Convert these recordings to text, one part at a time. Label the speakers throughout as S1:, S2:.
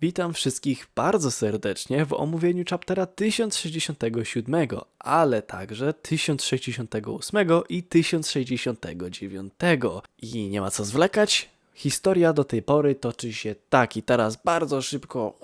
S1: Witam wszystkich bardzo serdecznie w omówieniu chaptera 1067, ale także 1068 i 1069. I nie ma co zwlekać, historia do tej pory toczy się tak i teraz bardzo szybko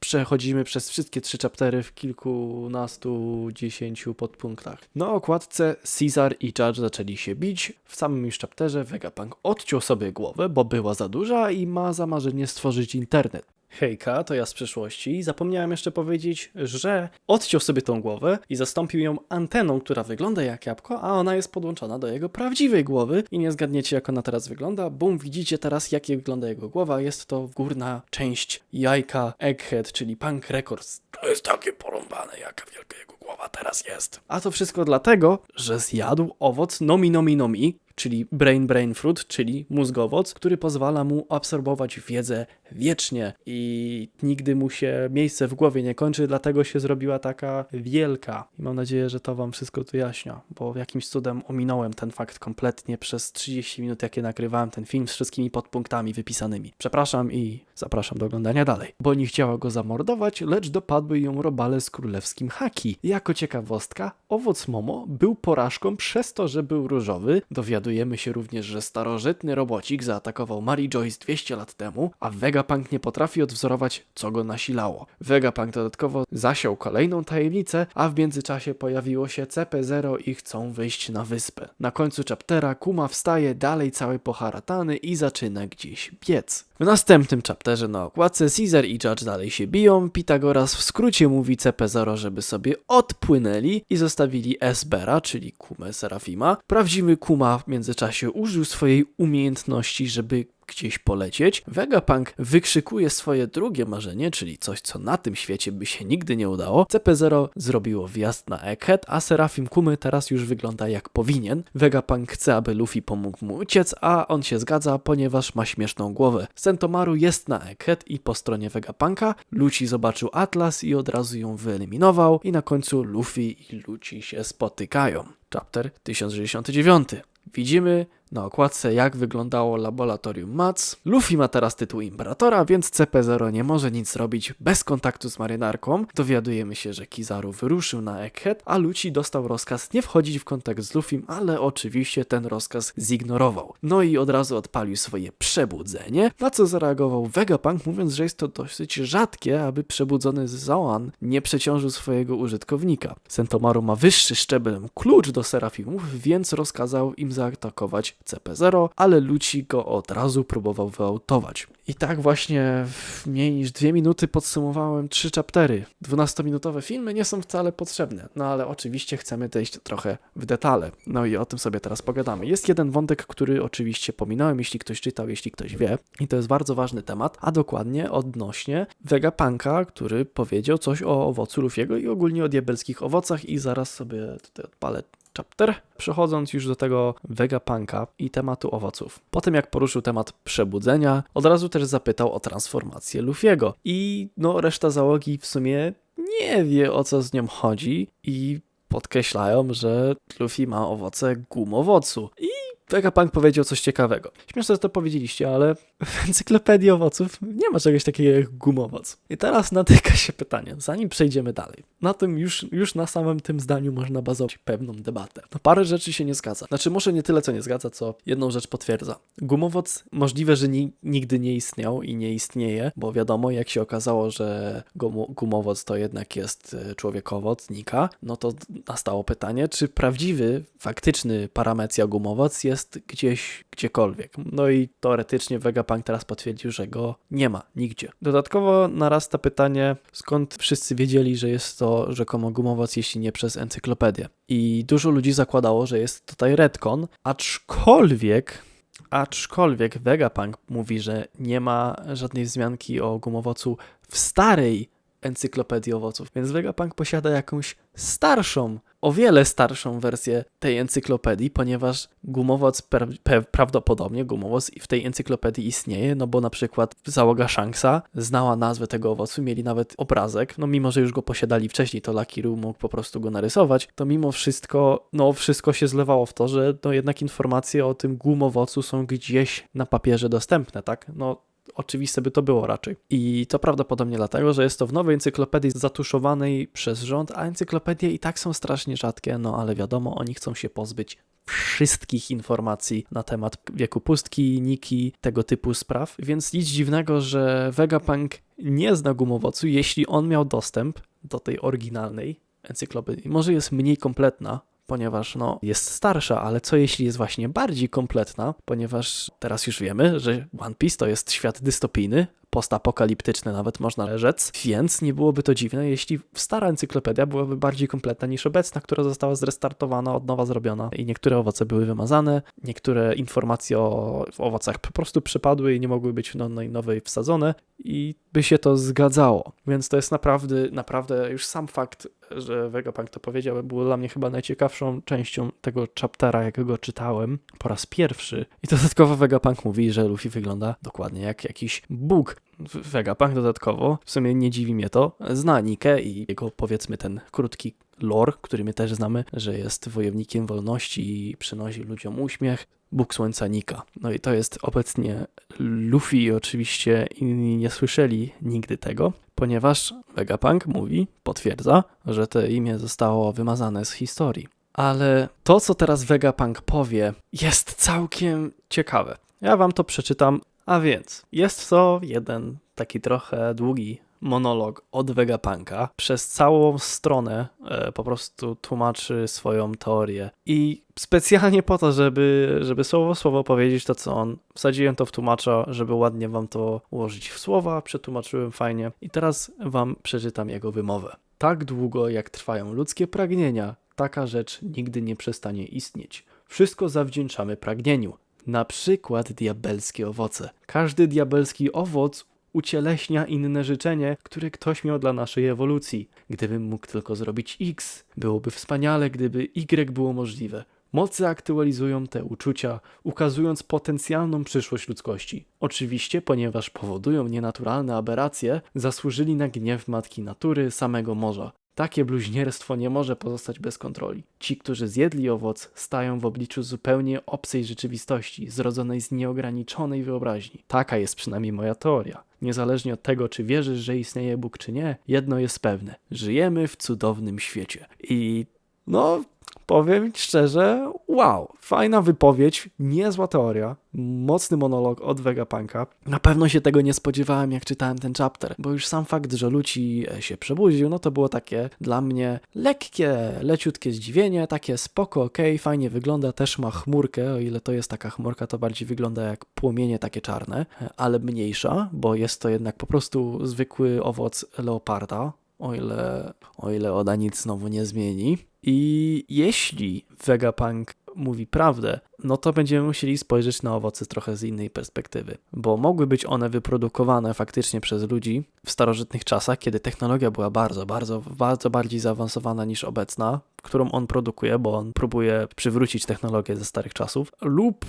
S1: przechodzimy przez wszystkie trzy chaptery w kilkunastu, dziesięciu podpunktach. Na okładce Caesar i Judge zaczęli się bić. W samym już chapterze Vegapunk odciął sobie głowę, bo była za duża i ma za marzenie stworzyć internet. Hejka, to ja z przeszłości. Zapomniałem jeszcze powiedzieć, że odciął sobie tą głowę i zastąpił ją anteną, która wygląda jak jabłko, a ona jest podłączona do jego prawdziwej głowy. I nie zgadniecie, jak ona teraz wygląda. Bum, widzicie teraz, jak wygląda jego głowa. Jest to górna część jajka Egghead, czyli Punk Records. To jest takie porąbane, jaka wielka jego głowa teraz jest. A to wszystko dlatego, że zjadł owoc nomi nomi nomi, czyli brain brain fruit, czyli mózgowoc, który pozwala mu absorbować wiedzę wiecznie i nigdy mu się miejsce w głowie nie kończy, dlatego się zrobiła taka wielka. I mam nadzieję, że to wam wszystko wyjaśnia, bo jakimś cudem ominąłem ten fakt kompletnie przez 30 minut, jakie nagrywałem ten film z wszystkimi podpunktami wypisanymi. Przepraszam i zapraszam do oglądania dalej, bo nie chciała go zamordować, lecz dopadły ją robale z królewskim haki. Jako ciekawostka, owoc Momo był porażką przez to, że był różowy. Dowiadujemy się również, że starożytny robocik zaatakował Mary Joyce 200 lat temu, a Vegapunk nie potrafi odwzorować, co go nasilało. Vegapunk dodatkowo zasiął kolejną tajemnicę, a w międzyczasie pojawiło się CP0 i chcą wyjść na wyspę. Na końcu chaptera Kuma wstaje dalej cały poharatany i zaczyna gdzieś biec. W następnym chapterze na okładce Caesar i Judge dalej się biją, Pitagoras w skrócie mówi CP0, żeby sobie odpłynęli i zostawili Esbera, czyli Kumę Serafima. Prawdziwy Kuma w międzyczasie użył swojej umiejętności, żeby gdzieś polecieć. Vegapunk wykrzykuje swoje drugie marzenie, czyli coś, co na tym świecie by się nigdy nie udało. CP0 zrobiło wjazd na Egghead, a Serafim Kumy teraz już wygląda jak powinien. Vegapunk chce, aby Luffy pomógł mu uciec, a on się zgadza, ponieważ ma śmieszną głowę. Sentomaru jest na Egghead i po stronie Vegapunka. Luci zobaczył Atlas i od razu ją wyeliminował i na końcu Luffy i Luci się spotykają. Chapter 1069. Widzimy na okładce, jak wyglądało laboratorium MAC. Luffy ma teraz tytuł Imperatora, więc CP0 nie może nic zrobić bez kontaktu z marynarką. Dowiadujemy się, że Kizaru wyruszył na Egghead, a Luci dostał rozkaz nie wchodzić w kontakt z Luffym, ale oczywiście ten rozkaz zignorował. No i od razu odpalił swoje przebudzenie, na co zareagował Vegapunk, mówiąc, że jest to dosyć rzadkie, aby przebudzony Zoan nie przeciążył swojego użytkownika. Sentomaru ma wyższy szczebel klucz do Serafimów, więc rozkazał im zaatakować CP0, ale Luci go od razu próbował wyautować. I tak właśnie w mniej niż dwie minuty podsumowałem trzy chaptery. 12-minutowe filmy nie są wcale potrzebne, no ale oczywiście chcemy wejść trochę w detale. No i o tym sobie teraz pogadamy. Jest jeden wątek, który oczywiście pominąłem, jeśli ktoś czytał, jeśli ktoś wie, i to jest bardzo ważny temat, a dokładnie odnośnie Vegapunka, który powiedział coś o owocu Lufiego i ogólnie o diabelskich owocach i zaraz sobie tutaj odpalę chapter, przechodząc już do tego Vegapunka i tematu owoców. Po tym jak poruszył temat przebudzenia, od razu też zapytał o transformację Luffy'ego. I no reszta załogi w sumie nie wie o co z nią chodzi i podkreślają, że Luffy ma owoce gumowocu i Vegapunk powiedział coś ciekawego. Śmieszne, że to powiedzieliście, ale w encyklopedii owoców nie ma czegoś takiego jak gumowoc. I teraz natyka się pytanie, zanim przejdziemy dalej. Na tym już, już na samym tym zdaniu można bazować pewną debatę. No parę rzeczy się nie zgadza. Znaczy może nie tyle, co nie zgadza, co jedną rzecz potwierdza. Gumowoc możliwe, że ni nigdy nie istniał i nie istnieje, bo wiadomo, jak się okazało, że gumo gumowoc to jednak jest e, człowiekowoc, nika, no to nastało pytanie, czy prawdziwy, faktyczny paramecja gumowoc jest jest gdzieś, gdziekolwiek. No i teoretycznie Vegapunk teraz potwierdził, że go nie ma nigdzie. Dodatkowo narasta pytanie, skąd wszyscy wiedzieli, że jest to rzekomo gumowoc, jeśli nie przez encyklopedię. I dużo ludzi zakładało, że jest tutaj retcon, aczkolwiek aczkolwiek Vegapunk mówi, że nie ma żadnej wzmianki o gumowocu w starej encyklopedii owoców, więc Vegapunk posiada jakąś starszą o wiele starszą wersję tej encyklopedii, ponieważ gumowoc pra prawdopodobnie gumowoc w tej encyklopedii istnieje, no bo na przykład załoga Shanksa znała nazwę tego owocu, mieli nawet obrazek, no mimo, że już go posiadali wcześniej, to Roo mógł po prostu go narysować, to mimo wszystko, no wszystko się zlewało w to, że no jednak informacje o tym gumowocu są gdzieś na papierze dostępne, tak? No oczywiste by to było raczej. I to prawdopodobnie dlatego, że jest to w nowej encyklopedii zatuszowanej przez rząd, a encyklopedie i tak są strasznie rzadkie, no ale wiadomo, oni chcą się pozbyć wszystkich informacji na temat wieku pustki, niki, tego typu spraw, więc nic dziwnego, że Vegapunk nie zna gumowocu, jeśli on miał dostęp do tej oryginalnej encyklopedii. Może jest mniej kompletna, ponieważ no, jest starsza, ale co jeśli jest właśnie bardziej kompletna, ponieważ teraz już wiemy, że One Piece to jest świat dystopijny, postapokaliptyczny nawet można rzec, więc nie byłoby to dziwne, jeśli stara encyklopedia byłaby bardziej kompletna niż obecna, która została zrestartowana, od nowa zrobiona i niektóre owoce były wymazane, niektóre informacje o owocach po prostu przepadły i nie mogły być w nowej, nowej wsadzone i by się to zgadzało. Więc to jest naprawdę, naprawdę już sam fakt, że Vegapunk to powiedział, był dla mnie chyba najciekawszą częścią tego chaptera, jakiego czytałem po raz pierwszy. I dodatkowo Vegapunk mówi, że Luffy wygląda dokładnie jak jakiś Bóg. Vegapunk dodatkowo, w sumie nie dziwi mnie to, zna Nikę i jego powiedzmy ten krótki lore, który my też znamy, że jest wojownikiem wolności i przynosi ludziom uśmiech. Bóg Słońca Nika. No i to jest obecnie Luffy oczywiście inni nie słyszeli nigdy tego, ponieważ Vegapunk mówi, potwierdza, że to imię zostało wymazane z historii. Ale to, co teraz Vegapunk powie, jest całkiem ciekawe. Ja wam to przeczytam, a więc jest to jeden taki trochę długi monolog od Vegapunka. Przez całą stronę e, po prostu tłumaczy swoją teorię. I specjalnie po to, żeby, żeby słowo słowo powiedzieć to, co on. Wsadziłem to w tłumacza, żeby ładnie wam to ułożyć w słowa, przetłumaczyłem fajnie. I teraz wam przeczytam jego wymowę. Tak długo, jak trwają ludzkie pragnienia, taka rzecz nigdy nie przestanie istnieć. Wszystko zawdzięczamy pragnieniu. Na przykład diabelskie owoce. Każdy diabelski owoc ucieleśnia inne życzenie, które ktoś miał dla naszej ewolucji. Gdybym mógł tylko zrobić X, byłoby wspaniale, gdyby Y było możliwe. Mocy aktualizują te uczucia, ukazując potencjalną przyszłość ludzkości. Oczywiście, ponieważ powodują nienaturalne aberracje, zasłużyli na gniew matki natury, samego morza. Takie bluźnierstwo nie może pozostać bez kontroli. Ci, którzy zjedli owoc, stają w obliczu zupełnie obcej rzeczywistości, zrodzonej z nieograniczonej wyobraźni. Taka jest przynajmniej moja teoria. Niezależnie od tego, czy wierzysz, że istnieje Bóg, czy nie, jedno jest pewne: żyjemy w cudownym świecie. I no, powiem szczerze, wow, fajna wypowiedź, niezła teoria, mocny monolog od Vegapunka. Na pewno się tego nie spodziewałem, jak czytałem ten chapter, bo już sam fakt, że Luci e, się przebudził, no to było takie dla mnie lekkie, leciutkie zdziwienie, takie spoko, okej, okay, fajnie wygląda, też ma chmurkę, o ile to jest taka chmurka, to bardziej wygląda jak płomienie takie czarne, e, ale mniejsza, bo jest to jednak po prostu zwykły owoc leoparda, o ile, o ile Oda nic znowu nie zmieni. I jeśli Vegapunk mówi prawdę, no to będziemy musieli spojrzeć na owoce trochę z innej perspektywy, bo mogły być one wyprodukowane faktycznie przez ludzi w starożytnych czasach, kiedy technologia była bardzo, bardzo, bardzo bardziej zaawansowana niż obecna, którą on produkuje, bo on próbuje przywrócić technologię ze starych czasów, lub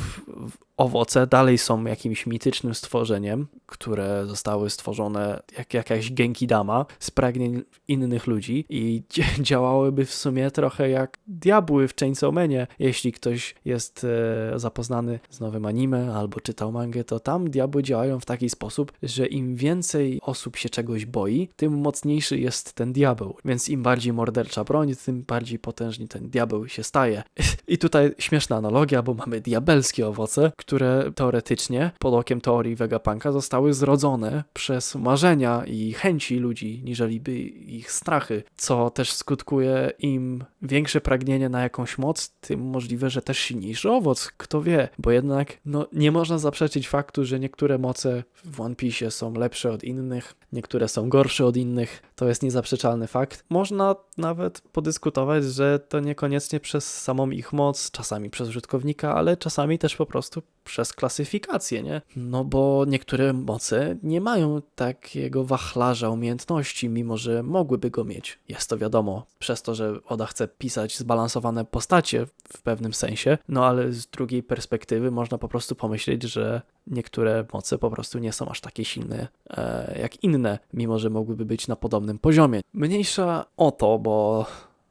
S1: owoce dalej są jakimś mitycznym stworzeniem, które zostały stworzone jak jakaś Genkidama z pragnień innych ludzi i działałyby w sumie trochę jak diabły w Chainsaw Manie. Jeśli ktoś jest e, zapoznany z nowym anime albo czytał mangę, to tam diabły działają w taki sposób, że im więcej osób się czegoś boi, tym mocniejszy jest ten diabeł. Więc im bardziej mordercza broń, tym bardziej potężny ten diabeł się staje. I tutaj śmieszna analogia, bo mamy diabelskie owoce, które teoretycznie, pod okiem teorii Vegapunka, zostały zrodzone przez marzenia i chęci ludzi, niżeli by ich strachy, co też skutkuje im większe pragnienie na jakąś moc, tym możliwe, że też silniejszy owoc, kto wie, bo jednak no, nie można zaprzeczyć faktu, że niektóre moce w One Piece są lepsze od innych, niektóre są gorsze od innych, to jest niezaprzeczalny fakt. Można nawet podyskutować, że to niekoniecznie przez samą ich moc, czasami przez użytkownika, ale czasami też po prostu przez klasyfikację, nie? No bo niektóre moce nie mają takiego wachlarza umiejętności, mimo że mogłyby go mieć. Jest to wiadomo, przez to, że Oda chce pisać zbalansowane postacie w pewnym sensie, no ale z drugiej perspektywy można po prostu pomyśleć, że niektóre moce po prostu nie są aż takie silne e, jak inne, mimo że mogłyby być na podobnym poziomie. Mniejsza o to, bo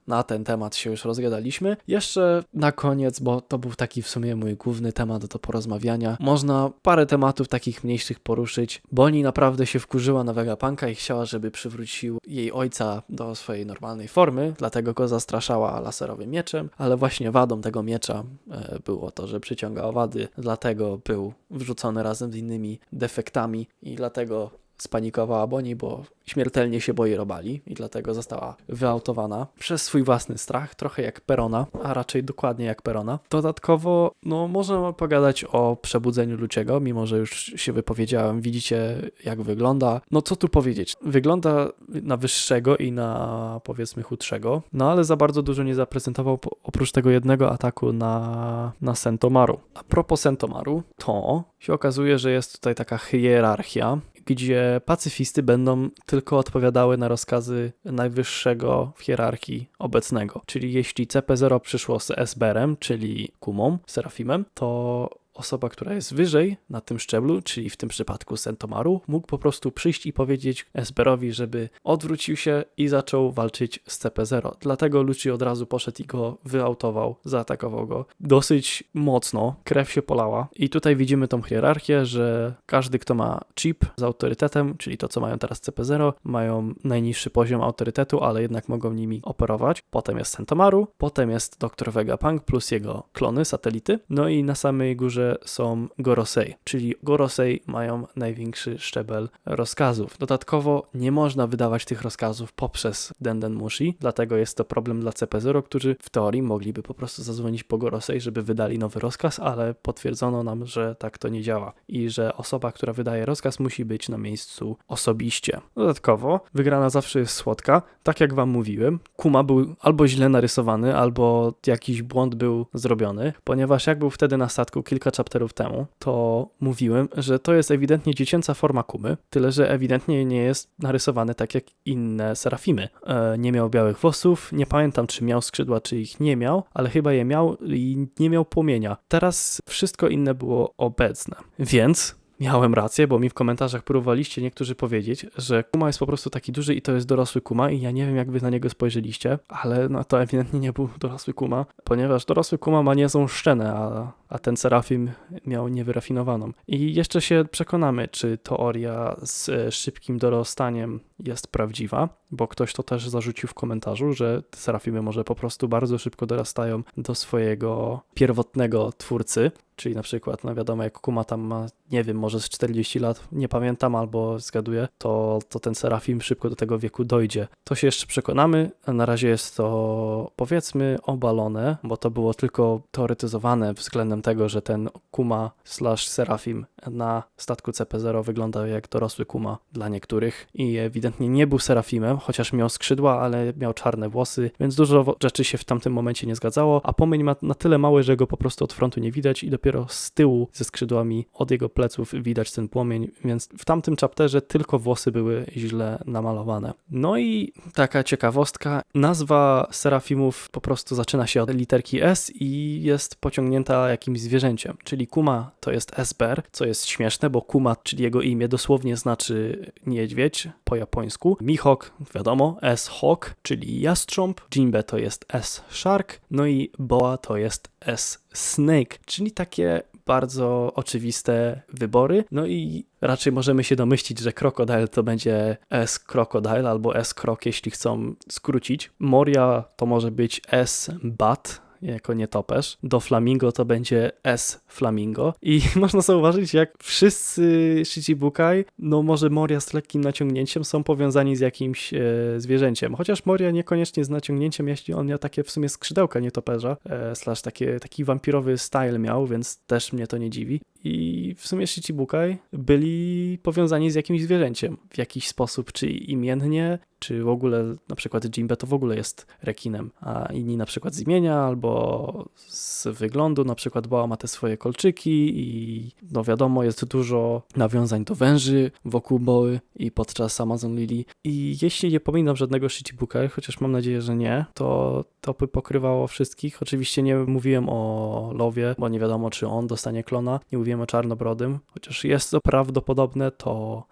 S1: na ten temat się już rozgadaliśmy. Jeszcze na koniec, bo to był taki w sumie mój główny temat do porozmawiania, można parę tematów takich mniejszych poruszyć. Bonnie naprawdę się wkurzyła na Vegapunka i chciała, żeby przywrócił jej ojca do swojej normalnej formy, dlatego go zastraszała laserowym mieczem, ale właśnie wadą tego miecza e, było to, że przyciąga owady, dlatego był wrzucony razem z innymi defektami i dlatego spanikowała Bonnie, bo śmiertelnie się boi robali i dlatego została wyautowana przez swój własny strach, trochę jak Perona, a raczej dokładnie jak Perona. Dodatkowo, no, możemy pogadać o przebudzeniu Luciego, mimo że już się wypowiedziałem, widzicie jak wygląda. No co tu powiedzieć? Wygląda na wyższego i na powiedzmy chudszego, no ale za bardzo dużo nie zaprezentował oprócz tego jednego ataku na, na Sentomaru. A propos Sentomaru, to się okazuje, że jest tutaj taka hierarchia gdzie pacyfisty będą tylko odpowiadały na rozkazy najwyższego w hierarchii obecnego. Czyli jeśli CP0 przyszło z SBR-em, czyli Kumą, Serafimem, to osoba, która jest wyżej na tym szczeblu, czyli w tym przypadku Sentomaru, mógł po prostu przyjść i powiedzieć Esperowi, żeby odwrócił się i zaczął walczyć z CP0. Dlatego Luci od razu poszedł i go wyautował, zaatakował go dosyć mocno, krew się polała. I tutaj widzimy tą hierarchię, że każdy, kto ma chip z autorytetem, czyli to, co mają teraz CP0, mają najniższy poziom autorytetu, ale jednak mogą nimi operować. Potem jest Sentomaru, potem jest Dr. Vegapunk plus jego klony, satelity, no i na samej górze są Gorosei, czyli Gorosei mają największy szczebel rozkazów. Dodatkowo nie można wydawać tych rozkazów poprzez Denden Mushi, dlatego jest to problem dla CP0, którzy w teorii mogliby po prostu zadzwonić po Gorosei, żeby wydali nowy rozkaz, ale potwierdzono nam, że tak to nie działa i że osoba, która wydaje rozkaz musi być na miejscu osobiście. Dodatkowo wygrana zawsze jest słodka, tak jak wam mówiłem, Kuma był albo źle narysowany, albo jakiś błąd był zrobiony, ponieważ jak był wtedy na statku kilka chapterów temu, to mówiłem, że to jest ewidentnie dziecięca forma Kumy, tyle że ewidentnie nie jest narysowany tak jak inne serafimy. E, nie miał białych włosów, nie pamiętam czy miał skrzydła, czy ich nie miał, ale chyba je miał i nie miał płomienia. Teraz wszystko inne było obecne. Więc miałem rację, bo mi w komentarzach próbowaliście niektórzy powiedzieć, że Kuma jest po prostu taki duży i to jest dorosły Kuma i ja nie wiem jak wy na niego spojrzeliście, ale no to ewidentnie nie był dorosły Kuma, ponieważ dorosły Kuma ma niezłą szczenę, a, a ten Serafim miał niewyrafinowaną. I jeszcze się przekonamy, czy teoria z e, szybkim dorostaniem jest prawdziwa, bo ktoś to też zarzucił w komentarzu, że Serafimy może po prostu bardzo szybko dorastają do swojego pierwotnego twórcy, czyli na przykład, no wiadomo, jak Kuma tam ma, nie wiem, może z 40 lat, nie pamiętam albo zgaduję, to, to ten Serafim szybko do tego wieku dojdzie. To się jeszcze przekonamy, na razie jest to powiedzmy obalone, bo to było tylko teoretyzowane względem tego, że ten Kuma slash Serafim na statku CP0 wygląda jak dorosły Kuma dla niektórych i ewidentnie nie był Serafimem, chociaż miał skrzydła, ale miał czarne włosy, więc dużo rzeczy się w tamtym momencie nie zgadzało, a pomień ma na tyle mały, że go po prostu od frontu nie widać i dopiero z tyłu ze skrzydłami od jego pleców widać ten płomień, więc w tamtym chapterze tylko włosy były źle namalowane. No i taka ciekawostka, nazwa Serafimów po prostu zaczyna się od literki S i jest pociągnięta jakimś zwierzęciem, czyli Kuma to jest Esber, co jest śmieszne, bo Kuma, czyli jego imię dosłownie znaczy niedźwiedź po japońsku. Mihawk, wiadomo, S-Hawk, czyli jastrząb, Jinbe to jest S-Shark, no i Boa to jest S-Snake, czyli takie bardzo oczywiste wybory. No i raczej możemy się domyślić, że Crocodile to będzie S-Crocodile albo S-Croc, jeśli chcą skrócić. Moria to może być S-Bat, jako nietoperz. Do Flamingo to będzie S Flamingo. I można zauważyć, jak wszyscy Shichibukai, no może Moria z lekkim naciągnięciem są powiązani z jakimś e, zwierzęciem. Chociaż Moria niekoniecznie z naciągnięciem, jeśli on miał takie w sumie skrzydełka nietoperza, e, slash takie, taki wampirowy style miał, więc też mnie to nie dziwi. I w sumie Shichibukai byli powiązani z jakimś zwierzęciem w jakiś sposób, czy imiennie, czy w ogóle na przykład Jimbe to w ogóle jest rekinem, a inni na przykład z imienia albo z wyglądu, na przykład Boa ma te swoje kolczyki i no wiadomo, jest dużo nawiązań do węży wokół Boły i podczas Amazon Lily. I jeśli nie pominam żadnego Shichibukai, chociaż mam nadzieję, że nie, to to by pokrywało wszystkich. Oczywiście nie mówiłem o Lowie, bo nie wiadomo, czy on dostanie klona. Nie mówiłem o Czarnobrodym, chociaż jest to prawdopodobne, to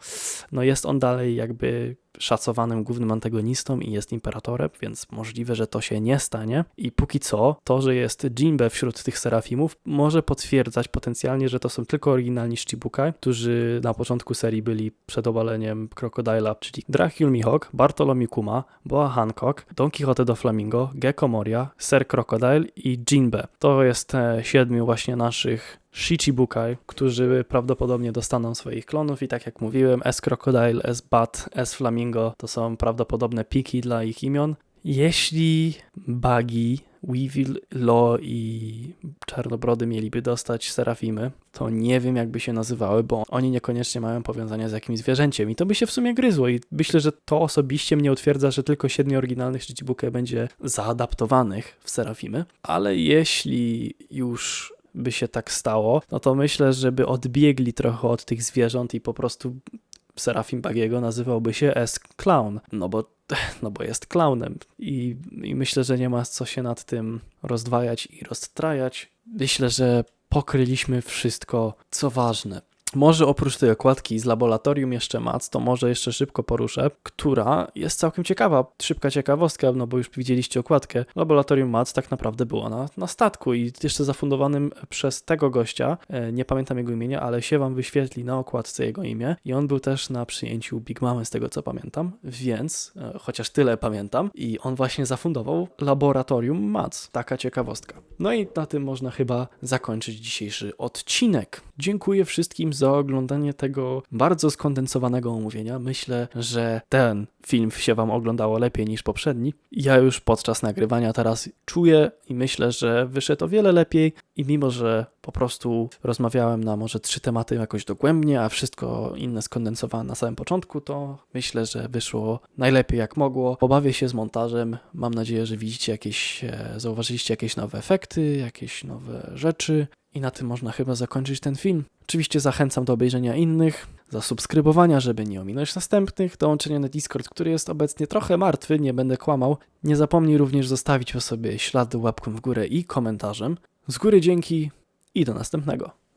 S1: no jest on dalej jakby szacowanym głównym antagonistą i jest imperatorem, więc możliwe, że to się nie stanie. I póki co, to, że jest Jinbe wśród tych serafimów, może potwierdzać potencjalnie, że to są tylko oryginalni Shichibukai, którzy na początku serii byli przed obaleniem Crocodila, czyli Dracul Mihawk, Bartolomeu Kuma, Boa Hancock, Don Quixote do Flamingo, Gecko Moria, Ser Crocodile i Jinbe. To jest e, siedmiu właśnie naszych Shichibukai, którzy prawdopodobnie dostaną swoich klonów i tak jak mówiłem, S Crocodile, S Bat, S Flamingo to są prawdopodobne piki dla ich imion. Jeśli Buggy, Weevil, Lo i Czarnobrody mieliby dostać Serafimy, to nie wiem jakby się nazywały, bo oni niekoniecznie mają powiązania z jakimś zwierzęciem i to by się w sumie gryzło i myślę, że to osobiście mnie utwierdza, że tylko siedmiu oryginalnych Shichibukai będzie zaadaptowanych w Serafimy, ale jeśli już by się tak stało, no to myślę, żeby odbiegli trochę od tych zwierząt i po prostu Serafim Bagiego nazywałby się S-Clown, no bo, no bo jest clownem I, i myślę, że nie ma co się nad tym rozdwajać i rozstrajać. Myślę, że pokryliśmy wszystko, co ważne. Może oprócz tej okładki z laboratorium jeszcze Mac, to może jeszcze szybko poruszę, która jest całkiem ciekawa. Szybka ciekawostka, no bo już widzieliście okładkę. Laboratorium Mac tak naprawdę było na, na statku i jeszcze zafundowanym przez tego gościa, e, nie pamiętam jego imienia, ale się wam wyświetli na okładce jego imię i on był też na przyjęciu Big Mamy z tego co pamiętam, więc e, chociaż tyle pamiętam i on właśnie zafundował laboratorium Mac. Taka ciekawostka. No i na tym można chyba zakończyć dzisiejszy odcinek. Dziękuję wszystkim za oglądanie tego bardzo skondensowanego omówienia. Myślę, że ten film się Wam oglądało lepiej niż poprzedni. Ja już podczas nagrywania teraz czuję i myślę, że wyszedł o wiele lepiej. I mimo, że po prostu rozmawiałem na może trzy tematy jakoś dogłębnie, a wszystko inne skondensowałem na samym początku, to myślę, że wyszło najlepiej jak mogło. Pobawię się z montażem. Mam nadzieję, że widzicie jakieś, e, zauważyliście jakieś nowe efekty, jakieś nowe rzeczy. I na tym można chyba zakończyć ten film. Oczywiście zachęcam do obejrzenia innych, zasubskrybowania, żeby nie ominąć następnych, dołączenia na Discord, który jest obecnie trochę martwy, nie będę kłamał. Nie zapomnij również zostawić po sobie ślady łapką w górę i komentarzem. Z góry dzięki i do następnego.